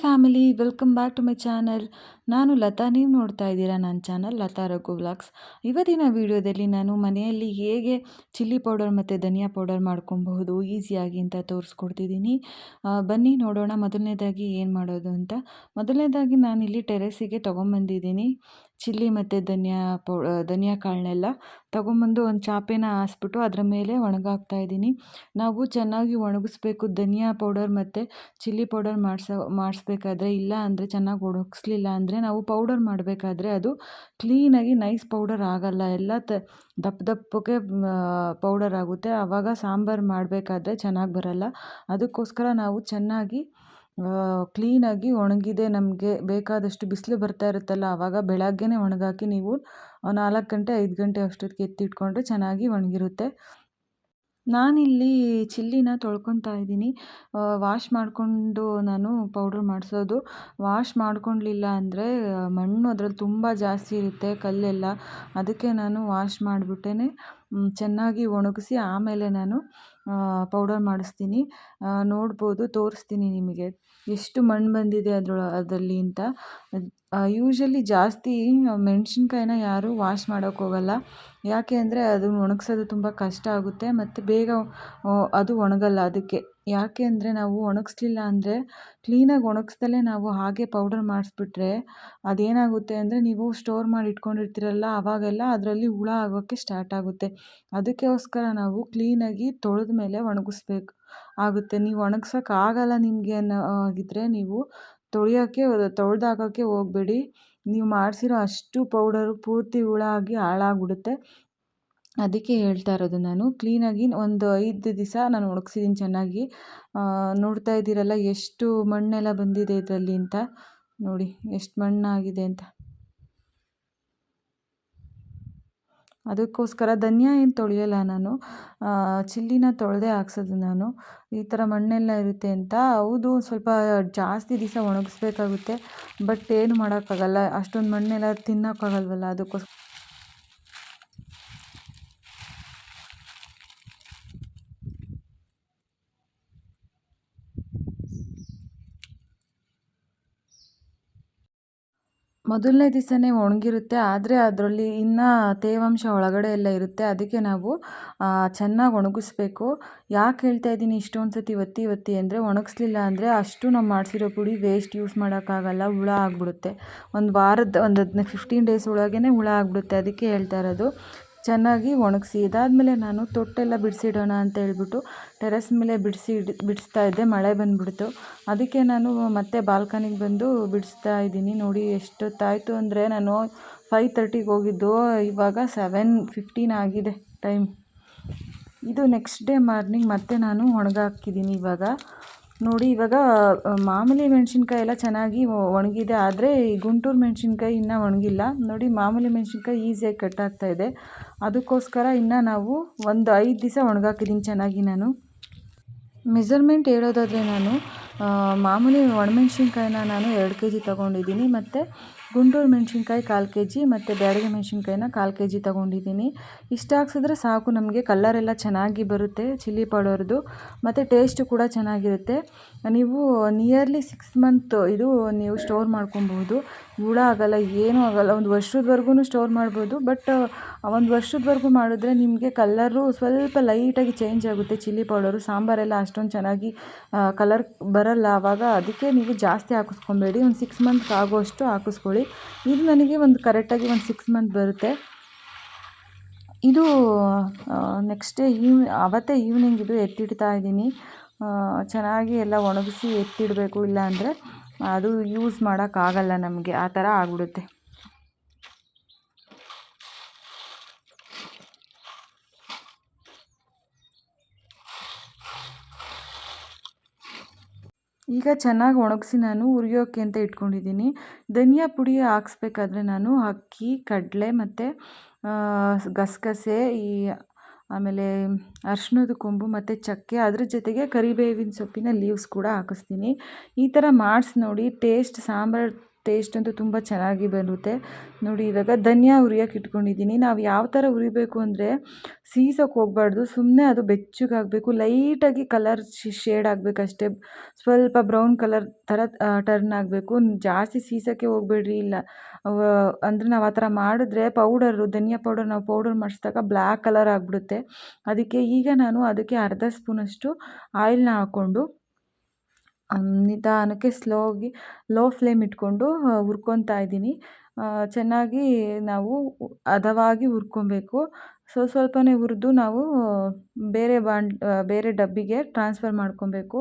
family, welcome back to my channel. ನಾನು ಲತಾ, ನೀವು ನೋಡ್ತಾ ಇದ್ದೀರಾ ನನ್ನ ಚಾನಲ್ ಲತಾ ರಘು ವ್ಲಾಗ್ಸ್. ಇವತ್ತಿನ ವಿಡಿಯೋದಲ್ಲಿ ನಾನು ಮನೆಯಲ್ಲಿ ಹೇಗೆ ಚಿಲ್ಲಿ ಪೌಡರ್ ಮತ್ತು ಧನಿಯಾ ಪೌಡರ್ ಮಾಡ್ಕೊಬಹುದು, ಈಸಿಯಾಗಿ ಅಂತ ತೋರಿಸ್ಕೊಡ್ತಿದ್ದೀನಿ. ಬನ್ನಿ ನೋಡೋಣ ಮೊದಲನೇದಾಗಿ ಏನು ಮಾಡೋದು ಅಂತ. ಮೊದಲನೇದಾಗಿ ನಾನಿಲ್ಲಿ ಟೆರೆಸಿಗೆ ತೊಗೊಂಬಂದಿದ್ದೀನಿ ಚಿಲ್ಲಿ ಮತ್ತು ಧನಿಯಾ ಪೌ ಧನಿಯಾ ಕಾಳನ್ನೆಲ್ಲ. ತೊಗೊಂಬಂದು ಒಂದು ಚಾಪೆನ ಹಾಸ್ಬಿಟ್ಟು ಅದರ ಮೇಲೆ ಒಣಗಾಕ್ತಾ ಇದ್ದೀನಿ. ನಾವು ಚೆನ್ನಾಗಿ ಒಣಗಿಸ್ಬೇಕು ಧನಿಯಾ ಪೌಡರ್ ಮತ್ತು ಚಿಲ್ಲಿ ಪೌಡರ್ ಮಾಡಿಸ, ಮಾಡಿಸ್ಬೇಕಾದ್ರೆ ಇಲ್ಲ ಅಂದರೆ ಚೆನ್ನಾಗಿ ಒಣಗಿಸ್ಲಿಲ್ಲ ಅಂದರೆ ನಾವು ಪೌಡರ್ ಮಾಡಬೇಕಾದ್ರೆ ಅದು ಕ್ಲೀನಾಗಿ ನೈಸ್ ಪೌಡರ್ ಆಗಲ್ಲ. ಎಲ್ಲ ತ, ದಪ್ಪ ದಪ್ಪಗೆ ಪೌಡರ್ ಆಗುತ್ತೆ. ಆವಾಗ ಸಾಂಬಾರು ಮಾಡಬೇಕಾದ್ರೆ ಚೆನ್ನಾಗಿ ಬರಲ್ಲ. ಅದಕ್ಕೋಸ್ಕರ ನಾವು ಚೆನ್ನಾಗಿ ಕ್ಲೀನಾಗಿ ಒಣಗಿದೆ. ನಮಗೆ ಬೇಕಾದಷ್ಟು ಬಿಸಿಲು ಬರ್ತಾ ಇರುತ್ತಲ್ಲ, ಆವಾಗ ಬೆಳಗ್ಗೆನೇ ಒಣಗಾಕಿ ನೀವು ನಾಲ್ಕು ಗಂಟೆ, ಐದು ಗಂಟೆ ಅಷ್ಟೊತ್ತಿಗೆ ಎತ್ತಿಟ್ಕೊಂಡ್ರೆ ಚೆನ್ನಾಗಿ ಒಣಗಿರುತ್ತೆ. ನಾನಿಲ್ಲಿ ಚಿಲ್ಲಿನ ತೊಳ್ಕೊತಾ ಇದ್ದೀನಿ. ವಾಶ್ ಮಾಡಿಕೊಂಡು ನಾನು ಪೌಡ್ರ್ ಮಾಡಿಸೋದು. ವಾಶ್ ಮಾಡ್ಕೊಳ್ಲಿಲ್ಲ ಅಂದರೆ, ಮಣ್ಣು ಅದ್ರಲ್ಲಿ ತುಂಬ ಜಾಸ್ತಿ ಇರುತ್ತೆ, ಕಲ್ಲೆಲ್ಲ. ಅದಕ್ಕೆ ನಾನು ವಾಶ್ ಮಾಡಿಬಿಟ್ಟೇ ಚೆನ್ನಾಗಿ ಒಣಗಿಸಿ ಆಮೇಲೆ ನಾನು ಪೌಡರ್ ಮಾಡಿಸ್ತೀನಿ. ನೋಡ್ಬೋದು, ತೋರಿಸ್ತೀನಿ ನಿಮಗೆ. ಎಷ್ಟು ಮಣ್ಣು ಬಂದಿದೆ ಅದ್ರೊಳ, ಅದರಲ್ಲಿ ಅಂತ. ಯೂಶ್ವಲಿ ಜಾಸ್ತಿ ಮೆಣಸಿನ್ಕಾಯಿನ ಯಾರೂ ವಾಶ್ ಮಾಡೋಕ್ಕೆ ಹೋಗಲ್ಲ. ಯಾಕೆ ಅಂದರೆ ಅದನ್ನ ಒಣಗಿಸೋದು ತುಂಬ ಕಷ್ಟ ಆಗುತ್ತೆ ಮತ್ತು ಬೇಗ ಅದು ಒಣಗಲ್ಲ ಅದಕ್ಕೆ. ಯಾಕೆ ಅಂದರೆ ನಾವು ಒಣಗಿಸ್ಲಿಲ್ಲ ಅಂದರೆ ಕ್ಲೀನಾಗಿ ಒಣಗಿಸ್ದಲೇ ನಾವು ಹಾಗೆ ಪೌಡರ್ ಮಾಡಿಸ್ಬಿಟ್ರೆ ಅದೇನಾಗುತ್ತೆ ಅಂದರೆ ನೀವು ಸ್ಟೋರ್ ಮಾಡಿ ಇಟ್ಕೊಂಡಿರ್ತೀರಲ್ಲ ಆವಾಗೆಲ್ಲ ಅದರಲ್ಲಿ ಹುಳ ಆಗೋಕ್ಕೆ ಸ್ಟಾರ್ಟ್ ಆಗುತ್ತೆ. ಅದಕ್ಕೋಸ್ಕರ ನಾವು ಕ್ಲೀನಾಗಿ ತೊಳೆದ ಮೇಲೆ ಒಣಗಿಸ್ಬೇಕು. ಆಗುತ್ತೆ. ನೀವು ಒಣಗ್ಸೋಕ್ಕಾಗಲ್ಲ ನಿಮಗೆ ಅನ್ನೋ ಆಗಿದ್ದರೆ ನೀವು ತೊಳೆಯೋಕ್ಕೆ ತೊಳೆದಾಕೋಕ್ಕೆ ಹೋಗಬೇಡಿ. ನೀವು ಮಾಡಿಸಿರೋ ಅಷ್ಟು ಪೌಡರು ಪೂರ್ತಿ ಹುಳ ಆಗಿ ಹಾಳಾಗ್ಬಿಡುತ್ತೆ. ಅದಕ್ಕೆ ಹೇಳ್ತಾ ಇರೋದು ನಾನು. ಕ್ಲೀನಾಗಿ ಒಂದು ಐದು ದಿವಸ ನಾನು ಒಣಗ್ಸಿದ್ದೀನಿ ಚೆನ್ನಾಗಿ. ನೋಡ್ತಾ ಇದ್ದೀರಲ್ಲ ಎಷ್ಟು ಮಣ್ಣೆಲ್ಲ ಬಂದಿದೆ ಇದರಲ್ಲಿ ಅಂತ. ನೋಡಿ, ಎಷ್ಟು ಮಣ್ಣಾಗಿದೆ ಅಂತ. ಅದಕ್ಕೋಸ್ಕರ ಧನಿಯಾ ಏನು ತೊಳೆಯಲ್ಲ ನಾನು. ಚಿಲ್ಲಿನ ತೊಳೆದೇ ಹಾಕ್ಸೋದು ನಾನು. ಈ ಥರ ಮಣ್ಣೆಲ್ಲ ಇರುತ್ತೆ ಅಂತ. ಹೌದು ಸ್ವಲ್ಪ ಜಾಸ್ತಿ ದಿವಸ ಒಣಗಿಸ್ಬೇಕಾಗುತ್ತೆ, ಬಟ್ ಏನು ಮಾಡೋಕ್ಕಾಗಲ್ಲ. ಅಷ್ಟೊಂದು ಮಣ್ಣೆಲ್ಲ ತಿನ್ನೋಕ್ಕಾಗಲ್ವಲ್ಲ ಅದಕ್ಕೋಸ್ಕರ ಮೊದಲನೇ ದಿವಸನೇ ಒಣಗಿರುತ್ತೆ, ಆದರೆ ಅದರಲ್ಲಿ ಇನ್ನೂ ತೇವಾಂಶ ಒಳಗಡೆ ಎಲ್ಲ ಇರುತ್ತೆ. ಅದಕ್ಕೆ ನಾವು ಚೆನ್ನಾಗಿ ಒಣಗಿಸ್ಬೇಕು. ಯಾಕೆ ಹೇಳ್ತಾ ಇದ್ದೀನಿ ಇಷ್ಟೊಂದು ಸತಿ ಒತ್ತಿ ಒತ್ತಿ ಅಂದರೆ ಒಣಗಿಸ್ಲಿಲ್ಲ ಅಂದರೆ ಅಷ್ಟು ನಾವು ಮಾಡಿಸಿರೋ ಪುಡಿ ವೇಸ್ಟ್ ಯೂಸ್ ಮಾಡೋಕ್ಕಾಗಲ್ಲ, ಹುಳ ಆಗಿಬಿಡುತ್ತೆ. ಒಂದು ವಾರದ, ಒಂದು ಹದಿನೈದು ಫಿಫ್ಟೀನ್ ಡೇಸ್ ಒಳಗೇ ಹುಳ ಆಗಿಬಿಡುತ್ತೆ. ಅದಕ್ಕೆ ಹೇಳ್ತಾ ಇರೋದು ಚೆನ್ನಾಗಿ ಒಣಗಿಸಿ, ಇದಾದಮೇಲೆ ನಾನು ತೊಟ್ಟೆಲ್ಲ ಬಿಡಿಸಿಡೋಣ ಅಂತ ಹೇಳ್ಬಿಟ್ಟು ಟೆರೆಸ್ ಮೇಲೆ ಬಿಡಿಸಿ, ಬಿಡಿಸ್ತಾ ಇದ್ದೆ. ಮಳೆ ಬಂದುಬಿಡ್ತು. ಅದಕ್ಕೆ ನಾನು ಮತ್ತೆ ಬಾಲ್ಕನಿಗೆ ಬಂದು ಬಿಡಿಸ್ತಾ ಇದ್ದೀನಿ. ನೋಡಿ ಎಷ್ಟೊತ್ತಾಯಿತು ಅಂದರೆ ನಾನು ಫೈವ್ ತರ್ಟಿಗೆ ಹೋಗಿದ್ದು. ಇವಾಗ ಸೆವೆನ್ ಫಿಫ್ಟೀನ್ ಆಗಿದೆ ಟೈಮ್ ಇದು ನೆಕ್ಸ್ಟ್ ಡೇ ಮಾರ್ನಿಂಗ್ ಮತ್ತೆ ನಾನು ಒಣಗಾಕಿದ್ದೀನಿ ಇವಾಗ. ನೋಡಿ, ಇವಾಗ ಮಾಮೂಲಿ ಮೆಣಸಿನ್ಕಾಯಿ ಎಲ್ಲ ಚೆನ್ನಾಗಿ ಒಣಗಿದೆ. ಆದರೆ ಈ ಗುಂಟೂರು ಮೆಣಸಿನ್ಕಾಯಿ ಇನ್ನೂ ಒಣಗಿಲ್ಲ. ನೋಡಿ, ಮಾಮೂಲಿ ಮೆಣಸಿನ್ಕಾಯಿ ಈಸಿಯಾಗಿ ಕಟ್ ಇದೆ. ಅದಕ್ಕೋಸ್ಕರ ಇನ್ನು ನಾವು ಒಂದು ಐದು ದಿವಸ ಒಣಗಾಕಿದ್ದೀನಿ ಚೆನ್ನಾಗಿ ನಾನು. ಮೆಜರ್ಮೆಂಟ್ ಹೇಳೋದಾದರೆ ನಾನು ಮಾಮೂಲಿ ಒಣಮೆಣ್ಸಿನ್ಕಾಯಿನ ನಾನು ಎರಡು ಕೆ ಜಿ ತೊಗೊಂಡಿದ್ದೀನಿ ಮತ್ತು ಗುಂಟೂರು ಮೆಣಸಿನ್ಕಾಯಿ ಕಾಲು ಕೆ ಜಿ ಮತ್ತು ಬ್ಯಾಡಗಿ ಮೆಣಸಿನ್ಕಾಯಿನ ಕಾಲು ಕೆ ಜಿ ತೊಗೊಂಡಿದ್ದೀನಿ. ಇಷ್ಟು ಹಾಕ್ಸಿದ್ರೆ ಸಾಕು, ನಮಗೆ ಕಲ್ಲರೆಲ್ಲ ಚೆನ್ನಾಗಿ ಬರುತ್ತೆ ಚಿಲ್ಲಿ ಪೌಡರ್ದು, ಮತ್ತು ಟೇಸ್ಟು ಕೂಡ ಚೆನ್ನಾಗಿರುತ್ತೆ. ನೀವು ನಿಯರ್ಲಿ ಸಿಕ್ಸ್ ಮಂತ್ ಇದು ನೀವು ಸ್ಟೋರ್ ಮಾಡ್ಕೊಬೋದು ಹುಳ ಆಗೋಲ್ಲ, ಏನೂ ಆಗಲ್ಲ, ಒಂದು ವರ್ಷದವರೆಗೂ ಸ್ಟೋರ್ ಮಾಡ್ಬೋದು ಬಟ್ ಒಂದು ವರ್ಷದವರೆಗೂ ಮಾಡಿದ್ರೆ ನಿಮಗೆ ಕಲ್ಲರು ಸ್ವಲ್ಪ ಲೈಟಾಗಿ ಚೇಂಜ್ ಆಗುತ್ತೆ ಚಿಲ್ಲಿ ಪೌಡರು, ಸಾಂಬಾರೆಲ್ಲ ಅಷ್ಟೊಂದು ಚೆನ್ನಾಗಿ ಕಲರ್ ಬರಲ್ಲ ಆವಾಗ, ಅದಕ್ಕೆ ನೀವು ಜಾಸ್ತಿ ಹಾಕಿಸ್ಕೊಬೇಡಿ. ಒಂದು ಸಿಕ್ಸ್ ಮಂತ್ ಆಗೋಷ್ಟು ಹಾಕಿಸ್ಕೊಳ್ಳಿ. ಇದು ನನಗೆ ಒಂದು ಕರೆಕ್ಟಾಗಿ ಒಂದು ಸಿಕ್ಸ್ ಮಂತ್ ಬರುತ್ತೆ. ಇದು ನೆಕ್ಸ್ಟ್ ಡೇ ಈವ್ ಅವತ್ತೇ ಈವ್ನಿಂಗ್ ಇದು ಎತ್ತಿಡ್ತಾ ಇದ್ದೀನಿ. ಚೆನ್ನಾಗಿ ಎಲ್ಲ ಒಣಗಿಸಿ ಎತ್ತಿಡಬೇಕು ಇಲ್ಲ ಅಂದರೆ ಅದು ಯೂಸ್ ಮಾಡೋಕ್ಕಾಗಲ್ಲ ನಮಗೆ. ಆ ಥರ ಆಗ್ಬಿಡುತ್ತೆ. ಈಗ ಚೆನ್ನಾಗಿ ಒಣಗಿಸಿ ನಾನು ಉರಿಯೋಕೆ ಅಂತ ಇಟ್ಕೊಂಡಿದ್ದೀನಿ. ಧನಿಯಾ ಪುಡಿ ಹಾಕ್ಸ್ಬೇಕಾದ್ರೆ ನಾನು ಅಕ್ಕಿ, ಕಡಲೆ ಮತ್ತು ಗಸಗಸೆ, ಈ, ಆಮೇಲೆ ಅರ್ಶಿಣದ ಕೊಂಬು ಮತ್ತು ಚಕ್ಕೆ ಅದ್ರ ಜೊತೆಗೆ ಕರಿಬೇವಿನ ಸೊಪ್ಪಿನ ಲೀವ್ಸ್ ಕೂಡ ಹಾಕಿಸ್ತೀನಿ. ಈ ಥರ ಮಾಡಿಸಿ ನೋಡಿ ಟೇಸ್ಟ್ ಸಾಂಬಾರು ಟೇಸ್ಟ್ ಅಂತೂ ತುಂಬ ಚೆನ್ನಾಗಿ ಬರುತ್ತೆ. ನೋಡಿ, ಇವಾಗ ಧನಿಯಾ ಹುರಿಯೋಕೆ ಇಟ್ಕೊಂಡಿದ್ದೀನಿ. ನಾವು ಯಾವ ಥರ ಹುರಿಬೇಕು ಅಂದರೆ ಸೀಸೋಕೆ ಹೋಗ್ಬಾರ್ದು. ಸುಮ್ಮನೆ ಅದು ಬೆಚ್ಚಗಾಗಬೇಕು ಲೈಟಾಗಿ ಕಲರ್ ಶೇಡ್ ಆಗಬೇಕಷ್ಟೇ ಸ್ವಲ್ಪ ಬ್ರೌನ್ ಕಲರ್ ಥರ ಟರ್ನ್ ಆಗಬೇಕು. ಜಾಸ್ತಿ ಸೀಸೋಕ್ಕೆ ಹೋಗ್ಬೇಡ್ರಿ. ಇಲ್ಲ ಅಂದರೆ ನಾವು ಆ ಥರ ಮಾಡಿದ್ರೆ ಪೌಡರು, ಧನಿಯಾ ಪೌಡರ್ ನಾವು ಪೌಡರ್ ಮಾಡಿಸಿದಾಗ ಬ್ಲ್ಯಾಕ್ ಕಲರ್ ಆಗಿಬಿಡುತ್ತೆ. ಅದಕ್ಕೆ ಈಗ ನಾನು ಅದಕ್ಕೆ ಅರ್ಧ ಸ್ಪೂನಷ್ಟು ಆಯಿಲ್ನ ಹಾಕ್ಕೊಂಡು ನಿಧಾನಕ್ಕೆ ಸ್ಲೋಗಿ, ಲೋ ಫ್ಲೇಮ್ ಇಟ್ಕೊಂಡು ಹುರ್ಕೊತಾ ಇದ್ದೀನಿ. ಚೆನ್ನಾಗಿ ನಾವು ಹದವಾಗಿ ಹುರ್ಕೊಬೇಕು. ಸ್ವಲ್ಪ ಸ್ವಲ್ಪನೇ ಹುರಿದು ನಾವು ಬೇರೆ ಬಾಂಡ್ ಬೇರೆ ಡಬ್ಬಿಗೆ ಟ್ರಾನ್ಸ್ಫರ್ ಮಾಡ್ಕೊಬೇಕು.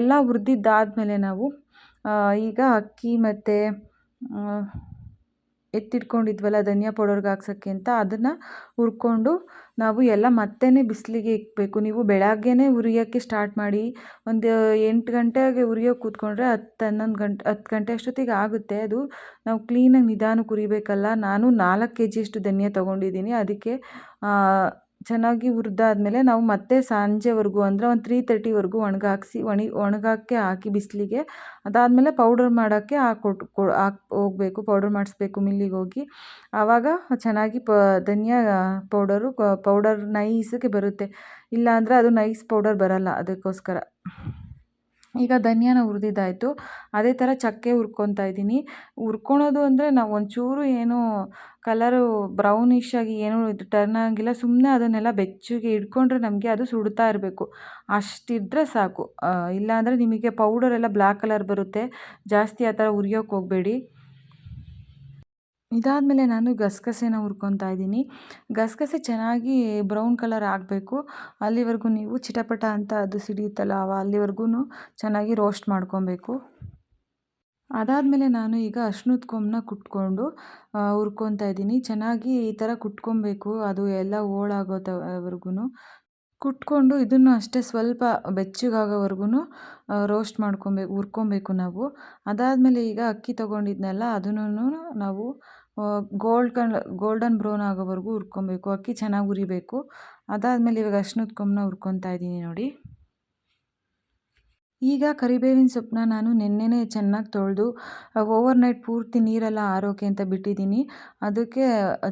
ಎಲ್ಲ ಹುರಿದಿದ್ದಾದ್ಮೇಲೆ ನಾವು ಈಗ ಅಕ್ಕಿ ಮತ್ತು ಎತ್ತಿಟ್ಕೊಂಡಿದ್ವಲ್ಲ ಧನಿಯಾ ಪೌಡರ್ಗೆ ಹಾಕ್ಸೋಕ್ಕೆ ಅಂತ ಅದನ್ನು ಹುರ್ಕೊಂಡು ನಾವು ಎಲ್ಲ ಮತ್ತೆ ಬಿಸಿಲಿಗೆ ಇಕ್ಬೇಕು. ನೀವು ಬೆಳಗ್ಗೆನೇ ಉರಿಯೋಕ್ಕೆ ಸ್ಟಾರ್ಟ್ ಮಾಡಿ, ಒಂದು ಎಂಟು ಗಂಟೆಗೆ ಉರಿಯೋಕ್ಕೆ ಕೂತ್ಕೊಂಡ್ರೆ ಹತ್ತು ಹನ್ನೊಂದು ಗಂಟೆ ಹತ್ತು ಗಂಟೆ ಅಷ್ಟೊತ್ತಿಗೆ ಆಗುತ್ತೆ. ಅದು ನಾವು ಕ್ಲೀನಾಗಿ ನಿಧಾನಕ್ಕೆ ಹುರಿಬೇಕಲ್ಲ ನಾನು ನಾಲ್ಕು ಕೆ ಜಿಯಷ್ಟು ಧನಿಯಾ ತೊಗೊಂಡಿದ್ದೀನಿ. ಅದಕ್ಕೆ ಚೆನ್ನಾಗಿ ಹುರಿದಾದ್ಮೇಲೆ ನಾವು ಮತ್ತೆ ಸಂಜೆವರೆಗೂ ಅಂದರೆ ಒಂದು ತ್ರೀ ತರ್ಟಿವರೆಗೂ ಒಣಗಾಕ್ಸಿ, ಒಣಿ, ಒಣಗಾಕಿ ಹಾಕಿ ಬಿಸಿಲಿಗೆ. ಅದಾದಮೇಲೆ ಪೌಡರ್ ಮಾಡೋಕ್ಕೆ ಹಾಕೊಟ್ಟು ಕೊ, ಹಾಕಿ ಹೋಗಬೇಕು ಪೌಡರ್ ಮಾಡಿಸ್ಬೇಕು ಮಿಲ್ಲಿಗೆ ಹೋಗಿ. ಆವಾಗ ಚೆನ್ನಾಗಿ ಪ, ಧನಿಯಾ ಪೌಡರು ಪೌಡರ್ ನೈಸ್ಗೆ ಬರುತ್ತೆ. ಇಲ್ಲಾಂದರೆ ಅದು ನೈಸ್ ಪೌಡರ್ ಬರಲ್ಲ ಅದಕ್ಕೋಸ್ಕರ. ಈಗ ಧನಿಯಾನ ಹುರಿದಿದ್ದಾಯಿತು. ಅದೇ ಥರ ಚಕ್ಕೆ ಹುರ್ಕೊತಾ ಇದ್ದೀನಿ. ಹುರ್ಕೊಳೋದು ಅಂದರೆ ನಾವು ಒಂಚೂರು ಏನು ಕಲರು ಬ್ರೌನಿಷ್ ಆಗಿ ಏನೂ ಇದು ಟರ್ನ್ ಆಗಿಲ್ಲ ಸುಮ್ಮನೆ ಅದನ್ನೆಲ್ಲ ಬೆಚ್ಚಗೆ ಇಟ್ಕೊಂಡ್ರೆ ನಮಗೆ ಅದು ಸುಡ್ತಾ ಇರಬೇಕು. ಅಷ್ಟಿದ್ದರೆ ಸಾಕು. ಇಲ್ಲಾಂದರೆ ನಿಮಗೆ ಪೌಡರ್ ಎಲ್ಲ ಬ್ಲ್ಯಾಕ್ ಕಲರ್ ಬರುತ್ತೆ. ಜಾಸ್ತಿ ಆ ಥರ ಉರಿಯೋಕೆ ಹೋಗಬೇಡಿ. ಇದಾದಮೇಲೆ ನಾನು ಗಸಗಸೆನ ಹುರ್ಕೊತಾ ಇದ್ದೀನಿ. ಗಸಗಸೆ ಚೆನ್ನಾಗಿ ಬ್ರೌನ್ ಕಲರ್ ಆಗಬೇಕು. ಅಲ್ಲಿವರೆಗೂ ನೀವು ಚಿಟಪಟ ಅಂತ ಅದು ಸಿಡಿಯುತ್ತಲ್ಲ ಅವ ಅಲ್ಲಿವರೆಗೂ ಚೆನ್ನಾಗಿ ರೋಸ್ಟ್ ಮಾಡ್ಕೊಬೇಕು. ಅದಾದಮೇಲೆ ನಾನು ಈಗ ಅಶ್ನದ ಕೊಂಬನ್ನ ಕುಟ್ಕೊಂಡು ಹುರ್ಕೊತಾ ಇದ್ದೀನಿ. ಚೆನ್ನಾಗಿ ಈ ಥರ ಕುಟ್ಕೊಬೇಕು. ಅದು ಎಲ್ಲ ಹೋಳಾಗೋತವರೆಗೂ ಕುಟ್ಕೊಂಡು ಇದನ್ನು ಅಷ್ಟೇ ಸ್ವಲ್ಪ ಬೆಚ್ಚಗಾಗೋವರೆಗೂ ರೋಸ್ಟ್ ಮಾಡ್ಕೊಬೇಕು ಹುರ್ಕೊಬೇಕು ನಾವು. ಅದಾದಮೇಲೆ ಈಗ ಅಕ್ಕಿ ತೊಗೊಂಡಿದ್ನಲ್ಲ ಅದನ್ನು ನಾವು ಗೋಲ್ಡ್ ಕಲ್, ಗೋಲ್ಡನ್ ಬ್ರೌನ್ ಆಗೋವರೆಗೂ ಹುರ್ಕೊಬೇಕು. ಅಕ್ಕಿ ಚೆನ್ನಾಗಿ ಹುರಿಬೇಕು. ಅದಾದಮೇಲೆ ಇವಾಗ ಅಶ್ನದ ಕೊಂಬನ್ನ ಹುರ್ಕೊತಾ ಇದ್ದೀನಿ ನೋಡಿ. ಈಗ ಕರಿಬೇವಿನ ಸೊಪ್ಪನ್ನ ನಾನು ನೆನ್ನೆನೇ ಚೆನ್ನಾಗಿ ತೊಳೆದು ಓವರ್ ನೈಟ್ ಪೂರ್ತಿ ನೀರೆಲ್ಲ ಆರೋಕೆ ಅಂತ ಬಿಟ್ಟಿದ್ದೀನಿ. ಅದಕ್ಕೆ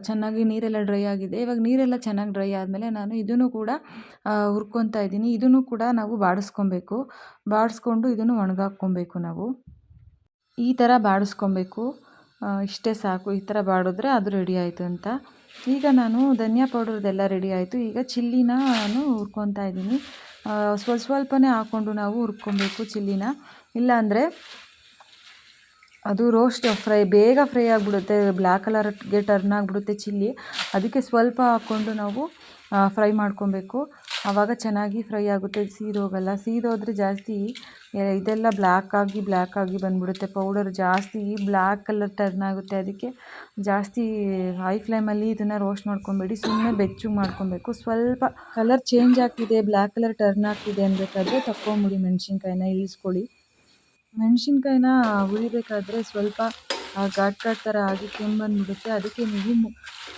ಚೆನ್ನಾಗಿ ನೀರೆಲ್ಲ ಡ್ರೈ ಆಗಿದೆ. ಇವಾಗ ನೀರೆಲ್ಲ ಚೆನ್ನಾಗಿ ಡ್ರೈ ಆದಮೇಲೆ ನಾನು ಇದನ್ನು ಕೂಡ ಹುರ್ಕೊತಾ ಇದ್ದೀನಿ. ಇದನ್ನು ಕೂಡ ನಾವು ಬಾಡಿಸ್ಕೊಬೇಕು. ಬಾಡಿಸ್ಕೊಂಡು ಇದನ್ನು ಒಣಗಾಕ್ಕೊಬೇಕು ನಾವು. ಈ ಥರ ಬಾಡಿಸ್ಕೊಬೇಕು. ಇಷ್ಟೇ ಸಾಕು. ಈ ಥರ ಬಾಡಿದ್ರೆ ಅದು ರೆಡಿ ಆಯಿತು ಅಂತ. ಈಗ ನಾನು ಧನಿಯಾ ಪೌಡರ್ದೆಲ್ಲ ರೆಡಿ ಆಯಿತು. ಈಗ ಚಿಲ್ಲಿನ ನಾನು ಹುರ್ಕೊತಾ ಇದ್ದೀನಿ. ಸ್ವಲ್ಪ ಸ್ವಲ್ಪನೇ ಹಾಕ್ಕೊಂಡು ನಾವು ಹುರ್ಕೊಬೇಕು ಚಿಲ್ಲಿನ. ಇಲ್ಲಾಂದರೆ ಅದು ರೋಸ್ಟ್ ಫ್ರೈ ಬೇಗ ಫ್ರೈ ಆಗಿಬಿಡುತ್ತೆ ಬ್ಲ್ಯಾಕ್ ಕಲರ್ಗೆ ಟರ್ನ್ ಆಗಿಬಿಡುತ್ತೆ ಚಿಲ್ಲಿ. ಅದಕ್ಕೆ ಸ್ವಲ್ಪ ಹಾಕ್ಕೊಂಡು ನಾವು ಫ್ರೈ ಮಾಡ್ಕೊಬೇಕು. ಆವಾಗ ಚೆನ್ನಾಗಿ ಫ್ರೈ ಆಗುತ್ತೆ, ಸೀದೋಗಲ್ಲ. ಸೀದೋದ್ರೆ ಜಾಸ್ತಿ ಇದೆಲ್ಲ ಬ್ಲ್ಯಾಕ್ ಆಗಿ ಬ್ಲ್ಯಾಕ್ ಆಗಿ ಬಂದ್ಬಿಡುತ್ತೆ. ಪೌಡರ್ ಜಾಸ್ತಿ ಬ್ಲ್ಯಾಕ್ ಕಲರ್ ಟರ್ನ್ ಆಗುತ್ತೆ. ಅದಕ್ಕೆ ಜಾಸ್ತಿ ಹೈ ಫ್ಲೇಮಲ್ಲಿ ಇದನ್ನು ರೋಸ್ಟ್ ಮಾಡ್ಕೊಬೇಡಿ. ಸುಮ್ಮನೆ ಬೆಚ್ಚಗೆ ಮಾಡ್ಕೊಬೇಕು. ಸ್ವಲ್ಪ ಕಲರ್ ಚೇಂಜ್ ಆಗ್ತಿದೆ ಬ್ಲ್ಯಾಕ್ ಕಲರ್ ಟರ್ನ್ ಆಗ್ತಿದೆ ಅನ್ಬೇಕಾದ್ರೆ ತಕ್ಕೊಂಬಿಡಿ ಮೆಣಸಿನ್ಕಾಯಿನ, ಇಳಿಸ್ಕೊಳ್ಳಿ. ಮೆಣಸಿನ್ಕಾಯಿನ ಹುರಿಬೇಕಾದ್ರೆ ಸ್ವಲ್ಪ ಘಾಟ್ ಘಾಟ್ ಥರ ಆಗಿ ಕೆಮ್ಮು ಬಂದುಬಿಡುತ್ತೆ ಅದಕ್ಕೆ ನೀವು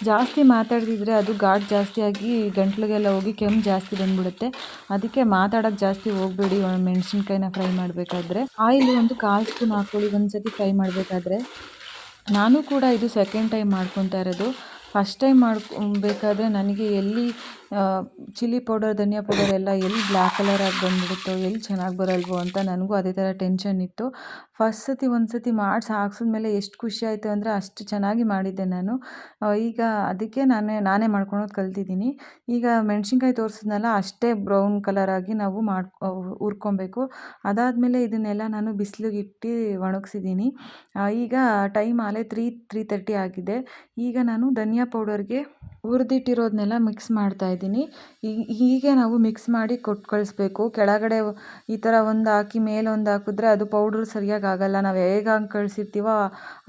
ಜಾಸ್ತಿ ಮಾತಾಡ್ತಿದ್ರೆ ಅದು ಘಾಟ್ ಜಾಸ್ತಿ ಆಗಿ ಗಂಟ್ಲಿಗೆಲ್ಲ ಹೋಗಿ ಕೆಮ್ಮು ಜಾಸ್ತಿ ಬಂದ್ಬಿಡುತ್ತೆ. ಅದಕ್ಕೆ ಮಾತಾಡೋಕ್ಕೆ ಜಾಸ್ತಿ ಹೋಗಬೇಡಿ. ಮೆಣಸಿನ್ಕಾಯಿನ ಫ್ರೈ ಮಾಡಬೇಕಾದ್ರೆ. ಆಯಿಲ್ ಒಂದು ಕಾಲು ಸ್ಪೂನ್ ಹಾಕ್ಕೊಳ್ಳಿ. ಒಂದು ಸತಿ ಫ್ರೈ ಮಾಡಬೇಕಾದ್ರೆ. ನಾನು ಕೂಡ ಇದು ಸೆಕೆಂಡ್ ಟೈಮ್ ಮಾಡ್ಕೊತಾ ಇರೋದು. ಫಸ್ಟ್ ಟೈಮ್ ಮಾಡ್ಕೊಬೇಕಾದ್ರೆ ನನಗೆ ಎಲ್ಲಿ ಚಿಲ್ಲಿ ಪೌಡರ್ ಧನಿಯಾ ಪೌಡರ್ ಎಲ್ಲ ಎಲ್ಲಿ ಬ್ಲ್ಯಾಕ್ ಕಲರಾಗಿ ಬಂದ್ಬಿಡುತ್ತೋ ಎಲ್ಲಿ ಚೆನ್ನಾಗಿ ಬರಲ್ವೋ ಅಂತ ನನಗೂ ಅದೇ ಥರ ಟೆನ್ಷನ್ ಇತ್ತು. ಫಸ್ಟ್ ಸತಿ, ಒಂದು ಸತಿ ಮಾಡಿಸಿ, ಹಾಕ್ಸಿದ್ಮೇಲೆ ಎಷ್ಟು ಖುಷಿ ಆಯಿತು ಅಂದರೆ ಅಷ್ಟು ಚೆನ್ನಾಗಿ ಮಾಡಿದ್ದೆ ನಾನು. ಈಗ ಅದಕ್ಕೆ ನಾನೇ ನಾನೇ ಮಾಡ್ಕೊಳೋದು ಕಲ್ತಿದ್ದೀನಿ. ಈಗ ಮೆಣಸಿನ್ಕಾಯಿ ತೋರಿಸಿದ್ನಲ್ಲ, ಅಷ್ಟೇ ಬ್ರೌನ್ ಕಲರಾಗಿ ನಾವು ಮಾಡ್ಕೊ ಹುರ್ಕೊಬೇಕು. ಅದಾದಮೇಲೆ ಇದನ್ನೆಲ್ಲ ನಾನು ಬಿಸಿಲಿಗೆ ಇಟ್ಟು ಒಣಗಿಸಿದ್ದೀನಿ. ಈಗ ಟೈಮ್ ಆಲೇ ತ್ರೀ ತ್ರೀ ತರ್ಟಿ ಆಗಿದೆ. ಈಗ ನಾನು ಧನಿಯಾ ಪೌಡರ್ಗೆ ಹುರಿದಿಟ್ಟಿರೋದನ್ನೆಲ್ಲ ಮಿಕ್ಸ್ ಮಾಡ್ತಾಯಿದ್ದೀನಿ ಹೀಗೆ ನಾವು ಮಿಕ್ಸ್ ಮಾಡಿ ಕೊಟ್ಟು ಕಳಿಸ್ಬೇಕು. ಕೆಳಗಡೆ ಈ ಥರ ಒಂದು ಹಾಕಿ ಮೇಲೊಂದು ಹಾಕಿದ್ರೆ ಅದು ಪೌಡ್ರ್ ಸರಿಯಾಗಿ ಆಗೋಲ್ಲ. ನಾವು ಹೇಗೆ ಹಂಗೆ ಕಳಿಸಿರ್ತೀವೋ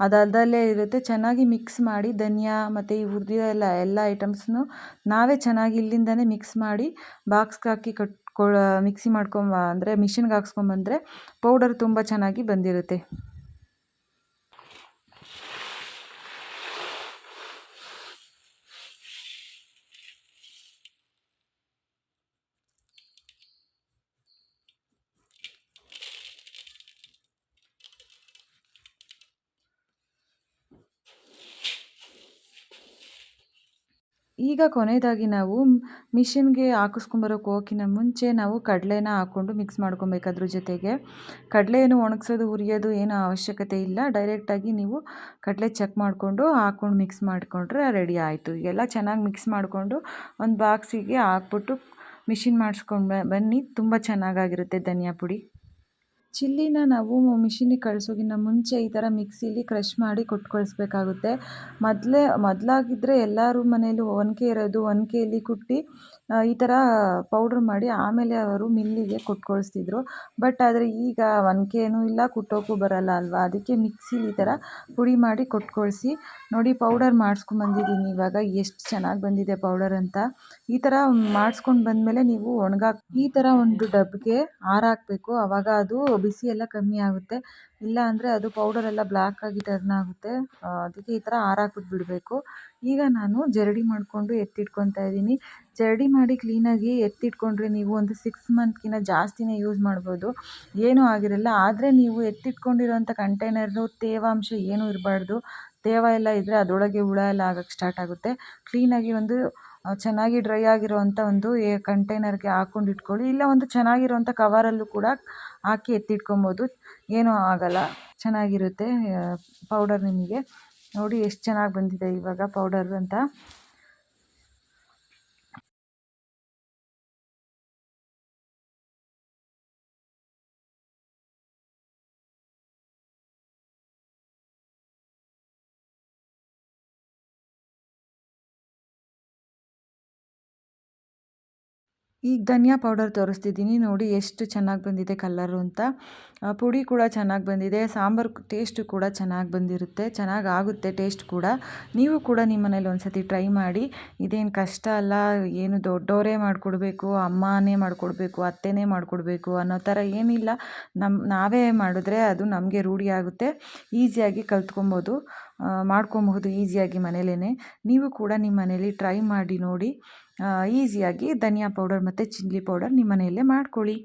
ಅದು ಅದಲ್ಲೇ ಇರುತ್ತೆ. ಚೆನ್ನಾಗಿ ಮಿಕ್ಸ್ ಮಾಡಿ ಧನಿಯಾ ಮತ್ತು ಈ ಹುರಿದಿರೋ ಎಲ್ಲ ಎಲ್ಲ ಐಟಮ್ಸ್ನು ನಾವೇ ಚೆನ್ನಾಗಿ ಇಲ್ಲಿಂದನೇ ಮಿಕ್ಸ್ ಮಾಡಿ ಬಾಕ್ಸ್ಗೆ ಹಾಕಿ ಕಟ್ ಮಿಕ್ಸಿ ಮಾಡ್ಕೊಂಬ, ಅಂದರೆ ಮಿಷಿನ್ಗೆ ಹಾಕ್ಸ್ಕೊಂಬಂದರೆ ಪೌಡರ್ ತುಂಬ ಚೆನ್ನಾಗಿ ಬಂದಿರುತ್ತೆ. ಈಗ ಕೊನೆಯದಾಗಿ ನಾವು ಮಿಷಿನ್ಗೆ ಹಾಕಿಸ್ಕೊಂಬರೋಕೆ ಹೋಗೋಕ್ಕಿಂತ ಮುಂಚೆ ನಾವು ಕಡಲೆನ ಹಾಕ್ಕೊಂಡು ಮಿಕ್ಸ್ ಮಾಡ್ಕೊಬೇಕು ಅದ್ರ ಜೊತೆಗೆ. ಕಡಲೆ ಏನು ಒಣಗಿಸೋದು, ಹುರಿಯೋದು ಏನೂ ಅವಶ್ಯಕತೆ ಇಲ್ಲ. ಡೈರೆಕ್ಟಾಗಿ ನೀವು ಕಡಲೆ ಚೆಕ್ ಮಾಡಿಕೊಂಡು ಹಾಕ್ಕೊಂಡು ಮಿಕ್ಸ್ ಮಾಡಿಕೊಂಡ್ರೆ ರೆಡಿ ಆಯಿತು. ಎಲ್ಲ ಚೆನ್ನಾಗಿ ಮಿಕ್ಸ್ ಮಾಡಿಕೊಂಡು ಒಂದು ಬಾಕ್ಸಿಗೆ ಹಾಕ್ಬಿಟ್ಟು ಮಿಷಿನ್ ಮಾಡಿಸ್ಕೊಂಡು ಬನ್ನಿ. ತುಂಬ ಚೆನ್ನಾಗಾಗಿರುತ್ತೆ ಧನಿಯಾ ಪುಡಿ. ಚಿಲ್ಲಿನ ನಾವು ಮಿಷಿನಿಗೆ ಕಳಿಸೋಕ್ಕಿಂತ ಮುಂಚೆ ಈ ಥರ ಮಿಕ್ಸಿಲಿ ಕ್ರಷ್ ಮಾಡಿ ಕೊಟ್ಟು ಕಳಿಸ್ಬೇಕಾಗುತ್ತೆ ಮೊದಲೇ ಮೊದಲಾಗಿದ್ದರೆ ಎಲ್ಲರೂ ಮನೇಲೂ ಒನಕೆ ಇರೋದು, ಒನಕೆಯಲ್ಲಿ ಕುಟ್ಟಿ ಈ ಥರ ಪೌಡ್ರ್ ಮಾಡಿ ಆಮೇಲೆ ಅವರು ಮಿಲ್ಲಿಗೆ ಕೊಟ್ಕೊಳಿಸ್ತಿದ್ರು. ಬಟ್ ಆದರೆ ಈಗ ಒನಕೆನೂ ಇಲ್ಲ ಕುಟ್ಟೋಕ್ಕೂ ಬರಲ್ಲ ಅಲ್ವಾ? ಅದಕ್ಕೆ ಮಿಕ್ಸಿಲಿ ಈ ಥರ ಪುಡಿ ಮಾಡಿ ಕೊಟ್ಟು ಕಳಿಸಿ ನೋಡಿ ಪೌಡರ್ ಮಾಡಿಸ್ಕೊಂಬಂದಿದ್ದೀನಿ ಇವಾಗ. ಎಷ್ಟು ಚೆನ್ನಾಗಿ ಬಂದಿದೆ ಪೌಡರ್ ಅಂತ. ಈ ಥರ ಮಾಡಿಸ್ಕೊಂಡು ಬಂದಮೇಲೆ ನೀವು ಒಣಗಾಕ್ ಈ ಥರ ಒಂದು ಡಬ್ಗೆ ಹಾರಾಕಬೇಕು. ಆವಾಗ ಅದು ಬಿಸಿ ಎಲ್ಲ ಕಮ್ಮಿ ಆಗುತ್ತೆ. ಇಲ್ಲ ಅಂದರೆ ಅದು ಪೌಡರ್ ಎಲ್ಲ ಬ್ಲ್ಯಾಕ್ ಆಗಿ ಟರ್ನ್ ಆಗುತ್ತೆ. ಅದಕ್ಕೆ ಈ ಥರ ಆರಾಕ್ಬಿಟ್ಟು ಬಿಡಬೇಕು. ಈಗ ನಾನು ಜರಡಿ ಮಾಡಿಕೊಂಡು ಎತ್ತಿಟ್ಕೊತಾ ಇದ್ದೀನಿ. ಜರಡಿ ಮಾಡಿ ಕ್ಲೀನಾಗಿ ಎತ್ತಿಟ್ಕೊಂಡ್ರೆ ನೀವು ಒಂದು ಸಿಕ್ಸ್ ಮಂತ್ಗಿಂತ ಜಾಸ್ತಿನೇ ಯೂಸ್ ಮಾಡ್ಬೋದು. ಏನೂ ಆಗಿರಲ್ಲ. ಆದರೆ ನೀವು ಎತ್ತಿಟ್ಕೊಂಡಿರೋಂಥ ಕಂಟೈನರ್ದು ತೇವಾಂಶ ಏನೂ ಇರಬಾರ್ದು. ತೇವ ಎಲ್ಲ ಇದ್ದರೆ ಅದರೊಳಗೆ ಹುಳ ಎಲ್ಲ ಆಗಕ್ಕೆ ಸ್ಟಾರ್ಟ್ ಆಗುತ್ತೆ. ಕ್ಲೀನಾಗಿ ಒಂದು ಚೆನ್ನಾಗಿ ಡ್ರೈ ಆಗಿರುವಂಥ ಒಂದು ಎ ಕಂಟೈನರ್ಗೆ ಹಾಕ್ಕೊಂಡು ಇಟ್ಕೊಳ್ಳಿ. ಇಲ್ಲ ಒಂದು ಚೆನ್ನಾಗಿರುವಂಥ ಕವರಲ್ಲೂ ಕೂಡ ಹಾಕಿ ಎತ್ತಿಟ್ಕೊಬೋದು. ಏನೂ ಆಗಲ್ಲ. ಚೆನ್ನಾಗಿರುತ್ತೆ ಪೌಡರ್ ನಿಮಗೆ. ನೋಡಿ, ಎಷ್ಟು ಚೆನ್ನಾಗಿ ಬಂದಿದೆ ಇವಾಗ ಪೌಡರ್ ಅಂತ. ಈಗ ಧನಿಯಾ ಪೌಡರ್ ತೋರಿಸ್ತಿದ್ದೀನಿ. ನೋಡಿ ಎಷ್ಟು ಚೆನ್ನಾಗಿ ಬಂದಿದೆ ಕಲ್ಲರು ಅಂತ. ಪುಡಿ ಕೂಡ ಚೆನ್ನಾಗಿ ಬಂದಿದೆ. ಸಾಂಬಾರು ಟೇಸ್ಟು ಕೂಡ ಚೆನ್ನಾಗಿ ಬಂದಿರುತ್ತೆ. ಚೆನ್ನಾಗಿ ಆಗುತ್ತೆ ಟೇಸ್ಟ್ ಕೂಡ. ನೀವು ಕೂಡ ನಿಮ್ಮ ಮನೇಲಿ ಒಂದು ಸತಿ ಟ್ರೈ ಮಾಡಿ. ಇದೇನು ಕಷ್ಟ ಅಲ್ಲ, ಏನು ದೊಡ್ಡವರೇ ಮಾಡಿಕೊಡ್ಬೇಕು, ಅಮ್ಮನೇ ಮಾಡಿಕೊಡ್ಬೇಕು, ಅತ್ತೆನೇ ಮಾಡಿಕೊಡ್ಬೇಕು ಅನ್ನೋ ಥರ ಏನಿಲ್ಲ. ನಮ್ಮ ನಾವೇ ಮಾಡಿದ್ರೆ ಅದು ನಮಗೆ ರೂಢಿಯಾಗುತ್ತೆ ಈಸಿಯಾಗಿ ಕಲ್ತ್ಕೊಬೋದು. ಮಾಡ್ಕೊಬಹುದು ಈಸಿಯಾಗಿ ಮನೇಲೇ ನೀವು ಕೂಡ ನಿಮ್ಮ ಮನೇಲಿ ಟ್ರೈ ಮಾಡಿ ನೋಡಿ. ಈಸಿಯಾಗಿ ಧನಿಯಾ ಪೌಡರ್ ಮತ್ತು ಚಿಲ್ಲಿ ಪೌಡರ್ ನಿಮ್ಮ ಮನೆಯಲ್ಲೇ ಮಾಡ್ಕೊಳ್ಳಿ.